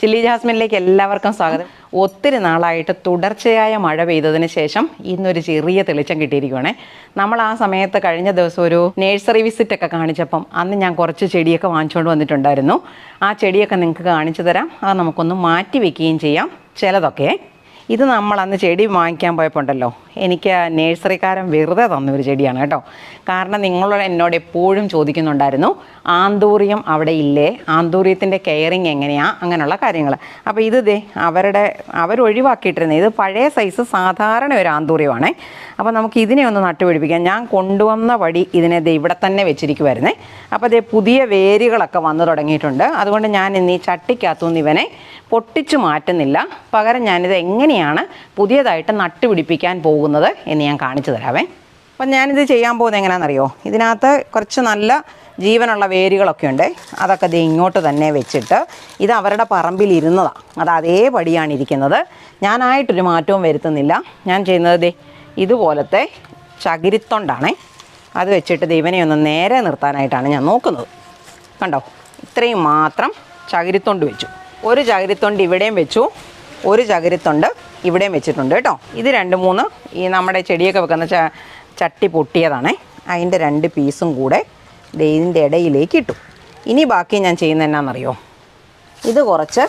Chilli ജാസ്മിനിലേക്ക് എല്ലാവർക്കും സ്വാഗതം. ഒത്തിരി നാളായിട്ട് തുടർച്ചയായ മഴ പെയ്തതിന് ശേഷം ഇന്നൊരു ചെറിയ തെളിച്ചം കിട്ടിയിരിക്കുവാണേ. നമ്മൾ ആ സമയത്ത് കഴിഞ്ഞ ദിവസം ഒരു നേഴ്സറി വിസിറ്റ് ഒക്കെ കാണിച്ചപ്പം അന്ന് ഞാൻ കുറച്ച് ചെടിയൊക്കെ വാങ്ങിച്ചുകൊണ്ട് വന്നിട്ടുണ്ടായിരുന്നു. ആ ചെടിയൊക്കെ നിങ്ങൾക്ക് കാണിച്ചു തരാം. അത് നമുക്കൊന്ന് മാറ്റി വെക്കുകയും ചെയ്യാം. ചിലതൊക്കെ ഇത് നമ്മൾ അന്ന് ചെടി വാങ്ങിക്കാൻ പോയപ്പോൾ ഉണ്ടല്ലോ എനിക്ക് നേഴ്സറിക്കാരൻ വെറുതെ തന്ന ഒരു ചെടിയാണ് കേട്ടോ. കാരണം നിങ്ങൾ എന്നോട് എപ്പോഴും ചോദിക്കുന്നുണ്ടായിരുന്നു ആന്തൂറിയം അവിടെ ഇല്ലേ? ആന്തൂറിയത്തിന്റെ കെയറിങ് എങ്ങനെയാണ് അങ്ങനെയുള്ള കാര്യങ്ങൾ അപ്പോൾ ഇത് ദേ അവരുടെ അവർ ഒഴിവാക്കിയിട്ടിരുന്നത് ഇത് പഴയ സൈസ് സാധാരണ ഒരു ആന്തൂറിയമാണേ. അപ്പോൾ നമുക്ക് ഇതിനെ ഒന്ന് നട്ടുപിടിപ്പിക്കാം. ഞാൻ കൊണ്ടുവന്ന വഴി ഇതിനെ ദേ ഇവിടെ തന്നെ വെച്ചിരിക്കുമായിരുന്നേ അപ്പോൾ ദേ പുതിയ വേരുകളൊക്കെ വന്നു തുടങ്ങിയിട്ടുണ്ട്. അതുകൊണ്ട് ഞാൻ ഇന്ന് ഈ ചട്ടിക്കകത്തുനിന്ന് ഇവനെ പൊട്ടിച്ചു മാറ്റുന്നില്ല. പകരം ഞാനിത് എങ്ങനെയാണ് പുതിയതായിട്ട് നട്ടുപിടിപ്പിക്കാൻ പോകുന്നത് എന്ന് ഞാൻ കാണിച്ചു തരാവേ. അപ്പം ഞാനിത് ചെയ്യാൻ പോകുന്നത് എങ്ങനെയാണെന്നറിയോ? ഇതിനകത്ത് കുറച്ച് നല്ല ജീവനുള്ള വേരുകളൊക്കെ ഉണ്ട്. അതൊക്കെ ഇത് ഇങ്ങോട്ട് തന്നെ വെച്ചിട്ട് ഇത് അവരുടെ പറമ്പിൽ ഇരുന്നതാണ് അത് അതേപടിയാണ് ഇരിക്കുന്നത്. ഞാനായിട്ടൊരു മാറ്റവും വരുത്തുന്നില്ല. ഞാൻ ചെയ്യുന്നത് ദേ ഇതുപോലത്തെ ചകിരിത്തൊണ്ടാണേ. അത് വെച്ചിട്ട് ദൈവനെ ഒന്ന് നേരെ നിർത്താനായിട്ടാണ് ഞാൻ നോക്കുന്നത്. കണ്ടോ? ഇത്രയും മാത്രം ചകിരിത്തൊണ്ട് വെച്ചു. ഒരു ചകിരിത്തൊണ്ട് ഇവിടെയും വെച്ചു. ഒരു ചകിരിത്തൊണ്ട് ഇവിടെയും വെച്ചിട്ടുണ്ട് കേട്ടോ. ഇത് രണ്ട് മൂന്ന് ഈ നമ്മുടെ ചെടിയൊക്കെ വെക്കുന്ന ചട്ടി പൊട്ടിയതാണേ. അതിന്റെ രണ്ട് പീസും കൂടെ ഇതിന്റെ ഇടയിലേക്ക് ഇട്ടു. ഇനി ബാക്കി ഞാൻ ചെയ്യുന്നത് എന്നാണെന്നറിയോ ഇത് കുറച്ച്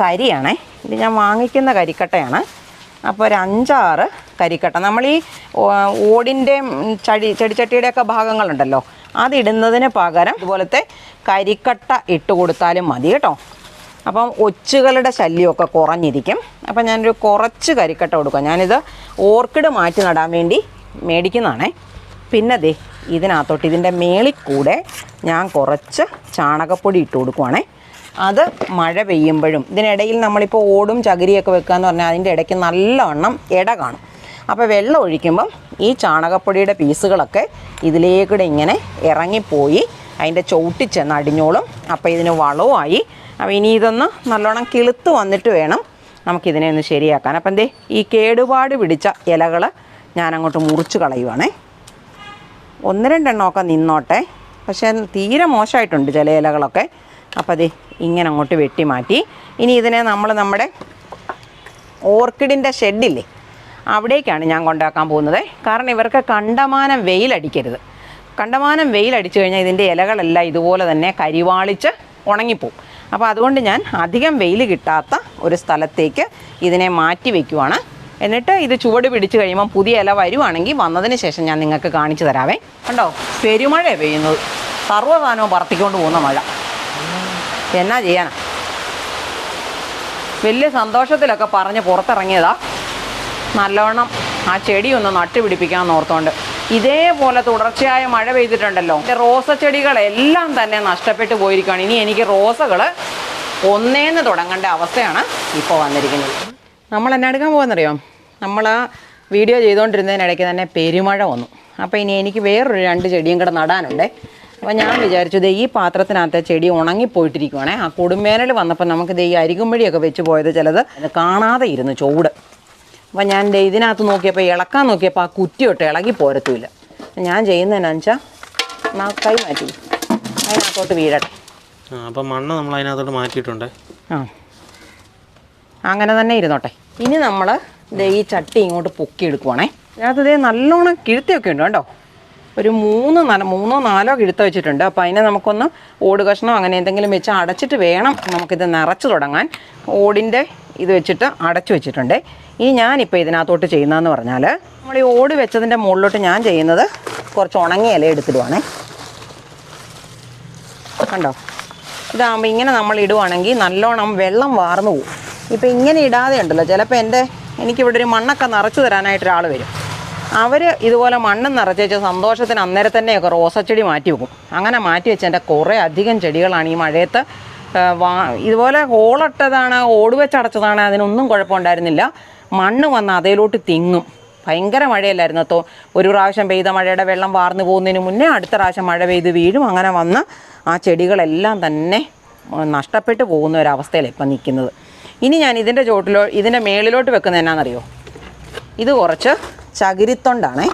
കരിയാണേ. ഇത് ഞാൻ വാങ്ങിക്കുന്ന കരിക്കട്ടയാണ്. അപ്പോൾ ഒരു അഞ്ചാറ് കരിക്കട്ട. നമ്മൾ ഈ ഓടിന്റെ ചടി ചെടിച്ചട്ടിയുടെയൊക്കെ ഭാഗങ്ങളുണ്ടല്ലോ. അതിടുന്നതിന് പകരം ഇതുപോലത്തെ കരിക്കട്ട ഇട്ട് കൊടുത്താലും മതി കേട്ടോ. അപ്പം ഒച്ചുകളുടെ ശല്യമൊക്കെ കുറഞ്ഞിരിക്കും. അപ്പം ഞാനൊരു കുറച്ച് കരിക്കട്ട കൊടുക്കാം. ഞാനിത് ഓർക്കിഡ് മാറ്റി നടാൻ വേണ്ടി മേടിക്കുന്നതാണേ. പിന്നെ ദേ ഇതിനകത്തോട്ട് ഇതിന്റെ മേളിൽ കൂടെ ഞാൻ കുറച്ച് ചാണകപ്പൊടി ഇട്ട് കൊടുക്കുവാണേ. അത് മഴ പെയ്യുമ്പോഴും ഇതിനിടയിൽ നമ്മളിപ്പോൾ ഓടും ചകിരിയൊക്കെ വെക്കുക എന്ന് പറഞ്ഞാൽ അതിന്റെ ഇടയ്ക്ക് നല്ലവണ്ണം ഇട കാണും. അപ്പോൾ വെള്ളം ഒഴിക്കുമ്പം ഈ ചാണകപ്പൊടിയുടെ പീസുകളൊക്കെ ഇതിലേക്കൂടെ ഇങ്ങനെ ഇറങ്ങിപ്പോയി അതിന്റെ ചവിട്ടി ചെന്ന് അടിഞ്ഞോളും. അപ്പോൾ ഇതിന് വളവുമായി. അപ്പോൾ ഇനി ഇതൊന്ന് നല്ലോണം കിളുത്ത് വന്നിട്ട് വേണം നമുക്കിതിനെ ഒന്ന് ശരിയാക്കാൻ. അപ്പം എന്തേ ഈ കേടുപാട് പിടിച്ച ഇലകൾ ഞാനങ്ങോട്ട് മുറിച്ച് കളയുവാണേ. ഒന്ന് രണ്ടെണ്ണമൊക്കെ നിന്നോട്ടെ. പക്ഷേ തീരെ മോശമായിട്ടുണ്ട് ചില ഇലകളൊക്കെ. അപ്പോൾ അത് ഇങ്ങനെ അങ്ങോട്ട് വെട്ടി മാറ്റി. ഇനി ഇതിനെ നമ്മൾ നമ്മുടെ ഓർക്കിഡിന്റെ ഷെഡില്ലേ അവിടേക്കാണ് ഞാൻ കൊണ്ടാക്കാൻ പോകുന്നത്. കാരണം ഇവർക്ക് കണ്ടമാനം വെയിലടിക്കരുത്. കണ്ടമാനം വെയിലടിച്ചു കഴിഞ്ഞാൽ ഇതിന്റെ ഇലകളെല്ലാം ഇതുപോലെ തന്നെ കരിവാളിച്ച് ഉണങ്ങിപ്പോവും. അപ്പോൾ അതുകൊണ്ട് ഞാൻ അധികം വെയിൽ കിട്ടാത്ത ഒരു സ്ഥലത്തേക്ക് ഇതിനെ മാറ്റി വയ്ക്കുവാണ് എന്നിട്ട് ഇത് ചുവട് പിടിച്ച് കഴിയുമ്പം പുതിയ ഇല വരുവാണെങ്കിൽ വന്നതിന് ശേഷം ഞാൻ നിങ്ങൾക്ക് കാണിച്ചു തരാവേ. കണ്ടോ? പെരുമഴ പെയ്യുന്നത്. സർവസാധനവും പറത്തിക്കൊണ്ട് പോകുന്ന മഴ. എന്നാ ചെയ്യാനാ? വലിയ സന്തോഷത്തിലൊക്കെ പറഞ്ഞ് പുറത്തിറങ്ങിയതാ. നല്ലവണ്ണം ആ ചെടിയൊന്ന് നട്ടുപിടിപ്പിക്കാമെന്ന് ഓർത്തോണ്ട്. ഇതേപോലെ തുടർച്ചയായ മഴ പെയ്തിട്ടുണ്ടല്ലോ. റോസ ചെടികളെല്ലാം തന്നെ നഷ്ടപ്പെട്ടു പോയിരിക്കുകയാണ്. ഇനി എനിക്ക് റോസകൾ ഒന്നേന്ന് തുടങ്ങേണ്ട അവസ്ഥയാണ് ഇപ്പോൾ വന്നിരിക്കുന്നത്. നമ്മൾ എന്നെ എടുക്കാൻ പോകുന്നറിയോ നമ്മൾ വീഡിയോ ചെയ്തുകൊണ്ടിരുന്നതിനിടയ്ക്ക് തന്നെ പെരുമഴ വന്നു. അപ്പോൾ ഇനി എനിക്ക് വേറൊരു രണ്ട് ചെടിയും കൂടെ നടാനുണ്ടേ. അപ്പോൾ ഞാൻ വിചാരിച്ചു ഈ പാത്രത്തിനകത്തെ ചെടി ഉണങ്ങിപ്പോയിട്ടിരിക്കുവാണേ. ആ കൊടുമേനൽ വന്നപ്പോൾ നമുക്ക് ദേ ഈ അരികുമ്പഴിയൊക്കെ വെച്ച് പോയത് ചിലത് കാണാതെ ഇരുന്നു ചൂട്. അപ്പോൾ ഞാൻ ഇതിനകത്ത് നോക്കിയപ്പോൾ ഇളക്കാൻ നോക്കിയപ്പോൾ ആ കുറ്റി തൊട്ട് ഇളകി പോരത്തുമില്ല ഞാൻ ചെയ്യുന്നതെന്നു വെച്ചാൽ കൈ മാറ്റി. അതിനകത്തോട്ട് വീഴട്ടെ. അപ്പം മണ്ണ് നമ്മൾ അതിനകത്തോട്ട് മാറ്റിയിട്ടുണ്ട്. ആ. അങ്ങനെ തന്നെ ഇരുന്നോട്ടെ. ഇനി നമ്മൾ ദേ ഈ ചട്ടി ഇങ്ങോട്ട് പൊക്കി എടുക്കുവാണേ അതിനകത്ത് ഇതേ നല്ലോണം കിഴുത്തിയൊക്കെ ഉണ്ട് കേട്ടോ. ഒരു മൂന്ന് നല്ല മൂന്നോ നാലോ കിഴുത്ത വെച്ചിട്ടുണ്ട്. അപ്പോൾ അതിനെ നമുക്കൊന്ന് ഓട് കഷ്ണോ അങ്ങനെ എന്തെങ്കിലും വെച്ച് അടച്ചിട്ട് വേണം നമുക്കിത് നിറച്ച് തുടങ്ങാൻ. ഓടിന്റെ ഇത് വെച്ചിട്ട് അടച്ചു വെച്ചിട്ടുണ്ട്. ഇനി ഞാനിപ്പോൾ ഇതിനകത്തോട്ട് ചെയ്യുന്നതെന്ന് പറഞ്ഞാൽ നമ്മൾ ഈ ഓട് വെച്ചതിന്റെ മുകളിലോട്ട് ഞാൻ ചെയ്യുന്നത് കുറച്ച് ഉണങ്ങിയ ഇല എടുത്തിടുവാണേ. കണ്ടോ? ഇതാകുമ്പോൾ ഇങ്ങനെ നമ്മൾ ഇടുവാണെങ്കിൽ നല്ലോണം വെള്ളം വാർന്നു പോകും. ഇപ്പോൾ ഇങ്ങനെ ഇടാതെ ഉണ്ടല്ലോ ചിലപ്പോൾ എന്റെ എനിക്കിവിടെ ഒരു മണ്ണൊക്കെ നിറച്ച് തരാനായിട്ട് ഒരാൾ വരും. അവർ ഇതുപോലെ മണ്ണ് നിറച്ചേച്ച് സന്തോഷത്തിന് അന്നേരം തന്നെയൊക്കെ റോസച്ചെടി മാറ്റി വെക്കും. അങ്ങനെ മാറ്റി വെച്ച എന്റെ കുറേ അധികം ചെടികളാണ് ഈ മഴയത്ത് വാ ഇതുപോലെ ഹോളിട്ടതാണ് ഓടുവെച്ചടച്ചതാണ് അതിനൊന്നും കുഴപ്പമുണ്ടായിരുന്നില്ല. മണ്ണ് വന്ന് അതേലോട്ട് തിങ്ങും. ഭയങ്കര മഴയല്ലായിരുന്നു. തോ ഒരു പ്രാവശ്യം പെയ്ത മഴയുടെ വെള്ളം വാർന്നു പോകുന്നതിന് മുന്നേ അടുത്ത പ്രാവശ്യം മഴ പെയ്ത് വീഴും. അങ്ങനെ വന്ന് ആ ചെടികളെല്ലാം തന്നെ നഷ്ടപ്പെട്ട് പോകുന്ന ഒരവസ്ഥയിലാണ് ഇപ്പം നിൽക്കുന്നത്. ഇനി ഞാൻ ഇതിന്റെ ചോട്ടിലോ ഇതിന്റെ മേളിലോട്ട് വെക്കുന്നത് എന്നാണെന്നറിയോ? ഇത് കുറച്ച് ചകിരിത്തൊണ്ടാണേ.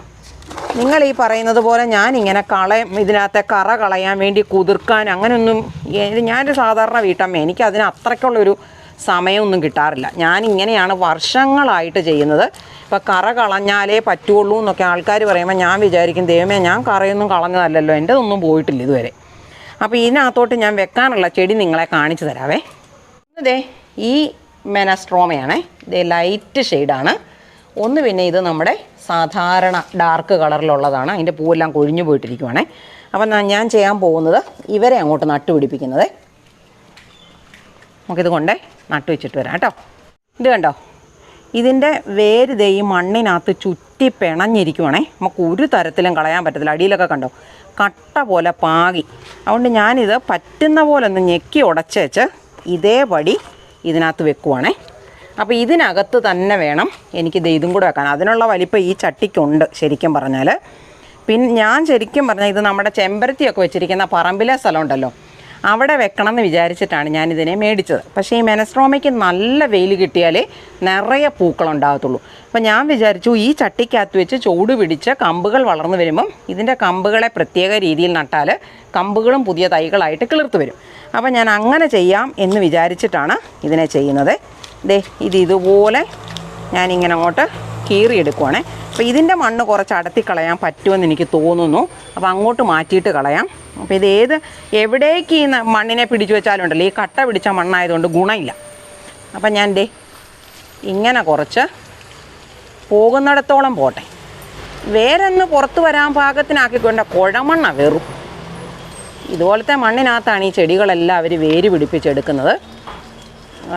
നിങ്ങൾ ഈ പറയുന്നത് പോലെ ഞാൻ ഇങ്ങനെ കളയും ഇതിനകത്തെ കറ കളയാൻ വേണ്ടി കുതിർക്കാൻ അങ്ങനെയൊന്നും ഞാനൊരു സാധാരണ വീട്ടമ്മ എനിക്ക് അതിന് അത്രയ്ക്കുള്ളൊരു സമയമൊന്നും കിട്ടാറില്ല. ഞാൻ ഇങ്ങനെയാണ് വർഷങ്ങളായിട്ട് ചെയ്യുന്നത്. ഇപ്പം കറ കളഞ്ഞാലേ പറ്റുള്ളൂ എന്നൊക്കെ ആൾക്കാർ പറയുമ്പോൾ ഞാൻ വിചാരിക്കും ദൈവമേ ഞാൻ കറയൊന്നും കളഞ്ഞതല്ലല്ലോ. എന്റെ ഒന്നും പോയിട്ടില്ല ഇതുവരെ. അപ്പോൾ ഇതിനകത്തോട്ട് ഞാൻ വെക്കാനുള്ള ചെടി നിങ്ങളെ കാണിച്ചു തരാവേ. ഇതേ ഈ മെനസ്ട്രോമയാണേ. ഇത് ലൈറ്റ് ഷെയ്ഡാണ്. ഒന്ന് പിന്നെ ഇത് നമ്മുടെ സാധാരണ ഡാർക്ക് കളറിലുള്ളതാണ്. അതിന്റെ പൂവെല്ലാം കൊഴിഞ്ഞു പോയിട്ടിരിക്കുവാണേ. അപ്പം ഞാൻ ചെയ്യാൻ പോകുന്നത് ഇവരെ അങ്ങോട്ട് നട്ടുപിടിപ്പിക്കുന്നത്. നമുക്കിത് കൊണ്ടേ നട്ടു വെച്ചിട്ട് വരാം കേട്ടോ. ഇത് കണ്ടോ? ഇതിന്റെ വേര് ദേ മണ്ണിനകത്ത് ചുറ്റി പിണഞ്ഞിരിക്കുവാണേ. നമുക്ക് ഒരു തരത്തിലും കളയാൻ പറ്റത്തില്ല. അടിയിലൊക്കെ കണ്ടോ? കട്ട പോലെ പാകി. അതുകൊണ്ട് ഞാനിത് പറ്റുന്ന പോലെ ഒന്ന് ഞെക്കി ഉടച്ചേച്ച് ഇതേപടി ഇതിനകത്ത് വെക്കുവാണേ. അപ്പോൾ ഇതിനകത്ത് തന്നെ വേണം എനിക്ക് ഇതും കൂടെ വെക്കാൻ. അതിനുള്ള വലിപ്പം ഈ ചട്ടിക്കുണ്ട് ശരിക്കും പറഞ്ഞാൽ പിന്നെ ഞാൻ ശരിക്കും പറഞ്ഞാൽ ഇത് നമ്മുടെ ചെമ്പരത്തിയൊക്കെ വെച്ചിരിക്കുന്ന പറമ്പിലെ സ്ഥലം ഉണ്ടല്ലോ. അവിടെ വെക്കണം എന്ന് വിചാരിച്ചിട്ടാണ് ഞാൻ ഇതിനെ മേടിച്ചത്. പക്ഷേ ഈ മെനസ്ട്രോമയ്ക്ക് നല്ല വെയിൽ കിട്ടിയാലേ നിറയെ പൂക്കളുണ്ടാകത്തുള്ളൂ അപ്പോൾ ഞാൻ വിചാരിച്ചു ഈ ചട്ടിക്കകത്ത് വെച്ച് ചൂട് പിടിച്ച് കമ്പുകൾ വളർന്നു വരുമ്പം ഇതിന്റെ കമ്പുകളെ പ്രത്യേക രീതിയിൽ നട്ടാൽ കമ്പുകളും പുതിയ തൈകളായിട്ട് കിളിർത്ത് വരും. അപ്പോൾ ഞാൻ അങ്ങനെ ചെയ്യാം എന്ന് വിചാരിച്ചിട്ടാണ് ഇതിനെ ചെയ്യുന്നത്. ദേ ഇത് ഇതുപോലെ ഞാനിങ്ങനെ അങ്ങോട്ട് കീറിയെടുക്കുവാണേ. അപ്പോൾ ഇതിന്റെ മണ്ണ് കുറച്ച് അടത്തി കളയാൻ പറ്റുമെന്ന് എനിക്ക് തോന്നുന്നു. അപ്പോൾ അങ്ങോട്ട് മാറ്റിയിട്ട് കളയാം. അപ്പോൾ ഇത് ഏത് എവിടേക്ക് ഈ മണ്ണിനെ പിടിച്ചു വെച്ചാലുണ്ടല്ലോ ഈ കട്ട പിടിച്ച മണ്ണായതുകൊണ്ട് ഗുണമില്ല. അപ്പം ഞാൻ ഡേ ഇങ്ങനെ കുറച്ച് പോകുന്നിടത്തോളം പോട്ടെ. വേരൊന്ന് പുറത്ത് വരാൻ പാകത്തിനാക്കിക്കൊണ്ട് കുഴമണ്ണ വെറും. ഇതുപോലത്തെ മണ്ണിനകത്താണ് ഈ ചെടികളെല്ലാം അവർ വേര് പിടിപ്പിച്ചെടുക്കുന്നത്.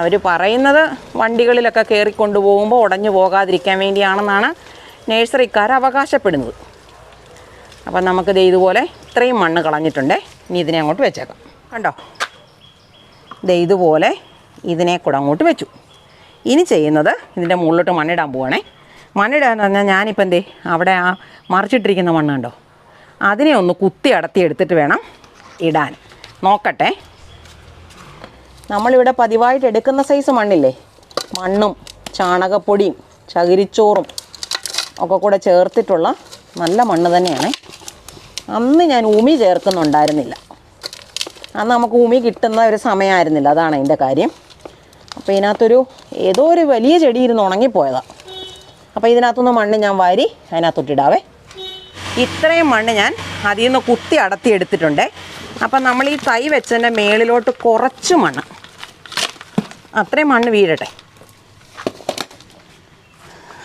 അവർ പറയുന്നത് വണ്ടികളിലൊക്കെ കയറി പോകുമ്പോൾ ഉടഞ്ഞു പോകാതിരിക്കാൻ വേണ്ടിയാണെന്നാണ് നേഴ്സറിക്കാർ അവകാശപ്പെടുന്നത്. അപ്പം നമുക്കിത് ഇതുപോലെ ഇത്രയും മണ്ണ് കളഞ്ഞിട്ടുണ്ട്. ഇനി ഇതിനെ അങ്ങോട്ട് വെച്ചേക്കാം. കണ്ടോ? ഇത് ഇതുപോലെ ഇതിനെ കൂടെ അങ്ങോട്ട് വെച്ചു. ഇനി ചെയ്യുന്നത് ഇതിന്റെ മുകളിലോട്ട് മണ്ണിടാൻ പോവാണേ. മണ്ണിടാന്ന് പറഞ്ഞാൽ ഞാനിപ്പോൾ എന്തേ അവിടെ ആ മറിച്ചിട്ടിരിക്കുന്ന മണ്ണ് കണ്ടോ? അതിനെ ഒന്ന് കുത്തി അടത്തി എടുത്തിട്ട് വേണം ഇടാൻ. നോക്കട്ടെ. നമ്മളിവിടെ പതിവായിട്ട് എടുക്കുന്ന സൈസ് മണ്ണില്ലേ? മണ്ണും ചാണകപ്പൊടിയും ചകിരിച്ചോറും ഒക്കെ കൂടെ ചേർത്തിട്ടുള്ള നല്ല മണ്ണ് തന്നെയാണ്. അന്ന് ഞാൻ ഉമി ചേർക്കുന്നുണ്ടായിരുന്നില്ല. അന്ന് നമുക്ക് ഉമി കിട്ടുന്ന ഒരു സമയമായിരുന്നില്ല. അതാണ് അതിന്റെ കാര്യം. അപ്പോൾ ഇതിനകത്തൊരു ഏതോ ഒരു വലിയ ചെടി ഇരുന്ന് ഉണങ്ങിപ്പോയതാണ് അപ്പോൾ ഇതിനകത്തുനിന്ന് മണ്ണ് ഞാൻ വാരി അതിനകത്തൊട്ടിടാവേ ഇത്രയും മണ്ണ് ഞാൻ അതിൽ നിന്ന് കുത്തി അടത്തി എടുത്തിട്ടുണ്ട് അപ്പം നമ്മൾ ഈ തൈ വെച്ചതിന്റെ മേളിലോട്ട് കുറച്ച് മണ്ണ്. അത്രയും മണ്ണ് വീഴട്ടെ.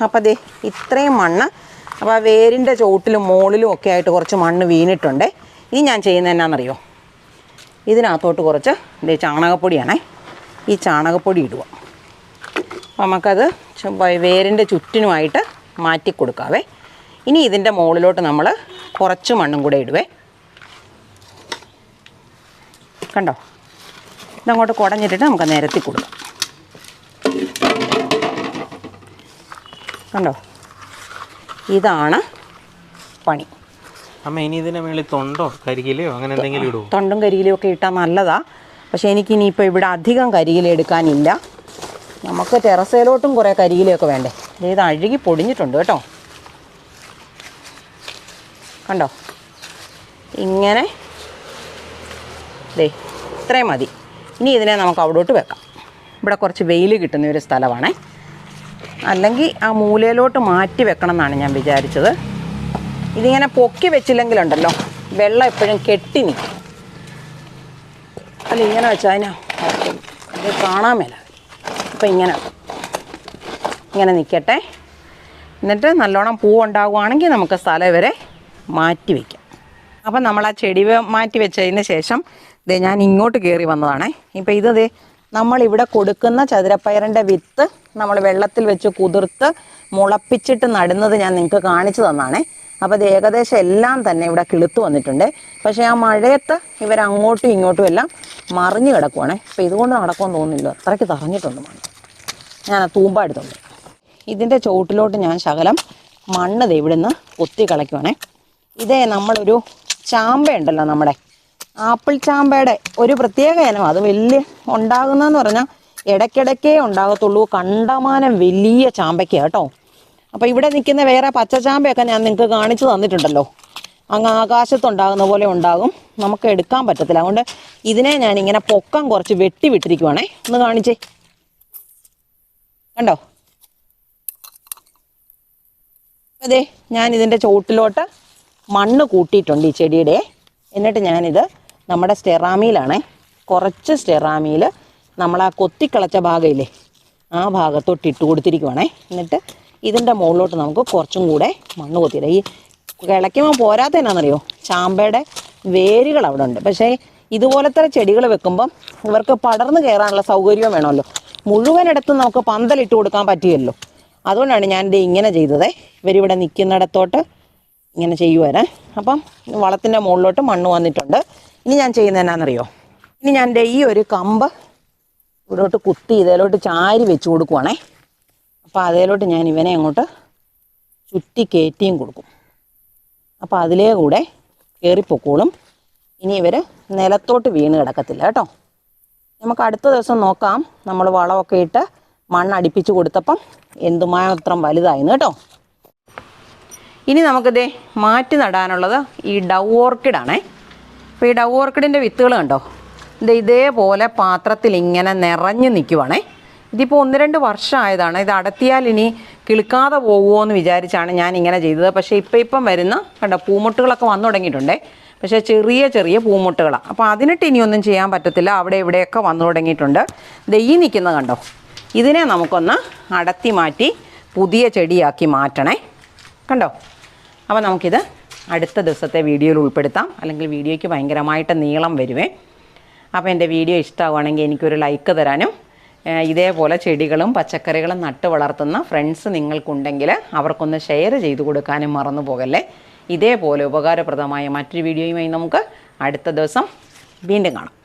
അപ്പം ദേ ഇത്രയും മണ്ണ് അപ്പോൾ ആ വേരിന്റെ ചോട്ടിലും മുകളിലും ഒക്കെ ആയിട്ട് കുറച്ച് മണ്ണ് വീണിട്ടുണ്ട്. ഇനി ഞാൻ ചെയ്യുന്നത് എന്നാണെന്നറിയോ ഇതിനകത്തോട്ട് കുറച്ച് ദേ ചാണകപ്പൊടിയാണേ. ഈ ചാണകപ്പൊടി ഇടുക. അപ്പോൾ നമുക്കത് വേരിന്റെ ചുറ്റിനുമായിട്ട് മാറ്റി കൊടുക്കാവേ ഇനി ഇതിന്റെ മുകളിലോട്ട് നമ്മൾ കുറച്ച് മണ്ണും കൂടെ ഇടുവേ. കണ്ടോ? ഇതങ്ങോട്ട് കുടഞ്ഞിട്ടിട്ട് നമുക്ക് നിരത്തി കൊടുക്കാം. കണ്ടോ? ഇതാണ് പണി. അമ്മ ഇനി ഇതിന് മേളിൽ തൊണ്ടോ കരികിലയോ അങ്ങനെ എന്തെങ്കിലും ഇടുമോ തൊണ്ടും കരിയിലും ഒക്കെ ഇട്ടാൽ നല്ലതാ. പക്ഷേ എനിക്കിനിയിപ്പോൾ ഇവിടെ അധികം കരികില എടുക്കാനില്ല. നമുക്ക് ടെറസയിലോട്ടും കുറേ കരികിലൊക്കെ വേണ്ടേ? ഇത് അഴുകി പൊടിഞ്ഞിട്ടുണ്ട് കേട്ടോ. കണ്ടോ? ഇങ്ങനെ. ദേ ഇത്രയും മതി. ഇനി ഇതിനെ നമുക്ക് അവിടോട്ട് വെക്കാം. ഇവിടെ കുറച്ച് വെയിൽ കിട്ടുന്ന ഒരു സ്ഥലമാണേ. അല്ലെങ്കിൽ ആ മൂലയിലോട്ട് മാറ്റി വെക്കണം എന്നാണ് ഞാൻ വിചാരിച്ചത്. ഇതിങ്ങനെ പൊക്കി വെച്ചില്ലെങ്കിലുണ്ടല്ലോ വെള്ളം എപ്പോഴും കെട്ടി നിൽക്കും. അല്ല ഇങ്ങനെ വെച്ചാൽ അതിനാ? കാണാൻ മേല. അപ്പം ഇങ്ങനെ ഇങ്ങനെ നിൽക്കട്ടെ. എന്നിട്ട് നല്ലോണം പൂവുണ്ടാകുവാണെങ്കിൽ നമുക്ക് സ്ഥലം വരെ മാറ്റി വയ്ക്കാം അപ്പം നമ്മൾ ആ ചെടി മാറ്റി വെച്ചതിന് ശേഷം ദേ ഞാൻ ഇങ്ങോട്ട് കയറി വന്നതാണേ. ഇപ്പം ഇത് ദേ നമ്മളിവിടെ കൊടുക്കുന്ന ചതുരപ്പയറിന്റെ വിത്ത് നമ്മൾ വെള്ളത്തിൽ വെച്ച് കുതിർത്ത് മുളപ്പിച്ചിട്ട് നടുന്നത് ഞാൻ നിങ്ങൾക്ക് കാണിച്ചു തന്നാണേ. അപ്പോൾ അത് ഏകദേശം എല്ലാം തന്നെ ഇവിടെ കിളുത്ത് വന്നിട്ടുണ്ട്. പക്ഷേ ആ മഴയത്ത് ഇവരങ്ങോട്ടും ഇങ്ങോട്ടും എല്ലാം മറിഞ്ഞു കിടക്കുവാണേ. അപ്പോൾ ഇതുകൊണ്ട് നടക്കുമെന്ന് തോന്നുന്നില്ല. അത്രയ്ക്ക് തറഞ്ഞിട്ടുണ്ട് മണ്ണ്. ഞാൻ ആ തൂമ്പ എടുത്തുണ്ട് ഇതിന്റെ ചുവട്ടിലോട്ട് ഞാൻ ശകലം മണ്ണ് ഇവിടുന്ന് കൊത്തി കളയ്ക്കുവാണേ. ഇതേ നമ്മളൊരു ചാമ്പയുണ്ടല്ലോ നമ്മുടെ ആപ്പിൾ ചാമ്പയുടെ ഒരു പ്രത്യേക ഇനം. അത് വലിയ ഉണ്ടാകുന്നതെന്ന് പറഞ്ഞാൽ ഇടയ്ക്കിടയ്ക്കേ ഉണ്ടാകത്തുള്ളൂ. കണ്ടമാനം വലിയ ചാമ്പയ്ക്ക് കേട്ടോ. അപ്പോൾ ഇവിടെ നിൽക്കുന്ന വേറെ പച്ച ചാമ്പയൊക്കെ ഞാൻ നിങ്ങൾക്ക് കാണിച്ചു തന്നിട്ടുണ്ടല്ലോ. അങ്ങ് ആകാശത്തുണ്ടാകുന്ന പോലെ ഉണ്ടാകും. നമുക്ക് എടുക്കാൻ പറ്റത്തില്ല. അതുകൊണ്ട് ഇതിനെ ഞാൻ ഇങ്ങനെ പൊക്കം കുറച്ച് വെട്ടി വിട്ടിരിക്കുവാണേ. ഒന്ന് കാണിച്ചേ. കണ്ടോ? അതെ ഞാൻ ഇതിന്റെ ചോട്ടിലോട്ട് മണ്ണ് കൂട്ടിയിട്ടുണ്ട് ഈ ചെടിയുടെ. എന്നിട്ട് ഞാനിത് നമ്മുടെ സ്റ്റെറാമിയിലാണേ. കുറച്ച് സ്റ്റെറാമിയിൽ നമ്മൾ ആ കൊത്തിക്കളച്ച ഭാഗമില്ലേ ആ ഭാഗത്തോട്ട് ഇട്ട് കൊടുത്തിരിക്കുവാണേ. എന്നിട്ട് ഇതിന്റെ മുകളിലോട്ട് നമുക്ക് കുറച്ചും കൂടെ മണ്ണ് കൊത്തിയിടാം. ഈ കിളയ്ക്കുമ്പോൾ പോരാത്ത എന്നാണെന്നറിയോ ചാമ്പയുടെ വേരുകൾ അവിടെ ഉണ്ട്. പക്ഷേ ഇതുപോലത്തെ ചെടികൾ വെക്കുമ്പം ഇവർക്ക് പടർന്നു കയറാനുള്ള സൗകര്യം വേണമല്ലോ. മുഴുവനിടത്തും നമുക്ക് പന്തലിട്ട് കൊടുക്കാൻ പറ്റിയല്ലോ. അതുകൊണ്ടാണ് ഞാൻ ഇത് ഇങ്ങനെ ചെയ്തത്. ഇവരിവിടെ നിൽക്കുന്നിടത്തോട്ട് ഇങ്ങനെ ചെയ്യുവാനേ അപ്പം വളത്തിന്റെ മുകളിലോട്ട് മണ്ണ് വന്നിട്ടുണ്ട്. ഇനി ഞാൻ ചെയ്യുന്നത് എന്നാണെന്നറിയോ ഇനി ഞാൻ എന്റെ ഈ ഒരു കമ്പ് ഇവിടോട്ട് കുത്തി ഇതിലോട്ട് ചാരി വെച്ച് കൊടുക്കുവാണേ. അപ്പോൾ അതിലോട്ട് ഞാൻ ഇവനെ അങ്ങോട്ട് ചുറ്റി കയറ്റിയും കൊടുക്കും. അപ്പോൾ അതിലേ കൂടെ കയറിപ്പൊക്കോളും ഇനി ഇവർ നിലത്തോട്ട് വീണ് കിടക്കത്തില്ല കേട്ടോ. നമുക്ക് അടുത്ത ദിവസം നോക്കാം. നമ്മൾ വളമൊക്കെ ഇട്ട് മണ്ണ് അടുപ്പിച്ച് കൊടുത്തപ്പം എന്തുമാത്രം വലുതായിരുന്നു കേട്ടോ. ഇനി നമുക്കിതേ മാറ്റി നടാനുള്ളത് ഈ ഡൗ ഓർക്കിഡാണേ. അപ്പോൾ ഈ ഡൗ ഓർക്കിഡിന്റെ വിത്തുകൾ കണ്ടോ? ഇത് ഇതേപോലെ പാത്രത്തിൽ ഇങ്ങനെ നിറഞ്ഞു നിൽക്കുവാണേ ഇതിപ്പോൾ ഒന്ന് രണ്ട് വർഷമായതാണ്. ഇത് അടത്തിയാൽ ഇനി കിളുക്കാതെ പോകുമോ എന്ന് വിചാരിച്ചാണ് ഞാൻ ഇങ്ങനെ ചെയ്തത്. പക്ഷേ ഇപ്പം ഇപ്പം വരുന്ന കണ്ടോ പൂമുട്ടുകളൊക്കെ വന്നു തുടങ്ങിയിട്ടുണ്ടേ. പക്ഷേ ചെറിയ ചെറിയ പൂമുട്ടുകളാണ് അപ്പോൾ അതിനിട്ട് ഇനിയൊന്നും ചെയ്യാൻ പറ്റത്തില്ല. അവിടെ ഇവിടെയൊക്കെ വന്നു തുടങ്ങിയിട്ടുണ്ട്. ദേ നിൽക്കുന്ന കണ്ടോ ഇതിനെ നമുക്കൊന്ന് അടത്തി മാറ്റി പുതിയ ചെടിയാക്കി മാറ്റണേ. കണ്ടോ? അപ്പോൾ നമുക്കിത് അടുത്ത ദിവസത്തെ വീഡിയോയിൽ ഉൾപ്പെടുത്താം. അല്ലെങ്കിൽ വീഡിയോയ്ക്ക് ഭയങ്കരമായിട്ട് നീളം വരുവേ. അപ്പോൾ എന്റെ വീഡിയോ ഇഷ്ടമാവുകയാണെങ്കിൽ എനിക്കൊരു ലൈക്ക് തരാനും. ഇതേപോലെ ചെടികളും പച്ചക്കറികളും നട്ട് വളർത്തുന്ന ഫ്രണ്ട്സ് നിങ്ങൾക്കുണ്ടെങ്കിൽ അവർക്കൊന്ന് ഷെയർ ചെയ്ത് കൊടുക്കാനും മറന്നു പോകല്ലേ. ഇതേപോലെ ഉപകാരപ്രദമായ മറ്റൊരു വീഡിയോയുമായി നമുക്ക് അടുത്ത ദിവസം വീണ്ടും കാണാം.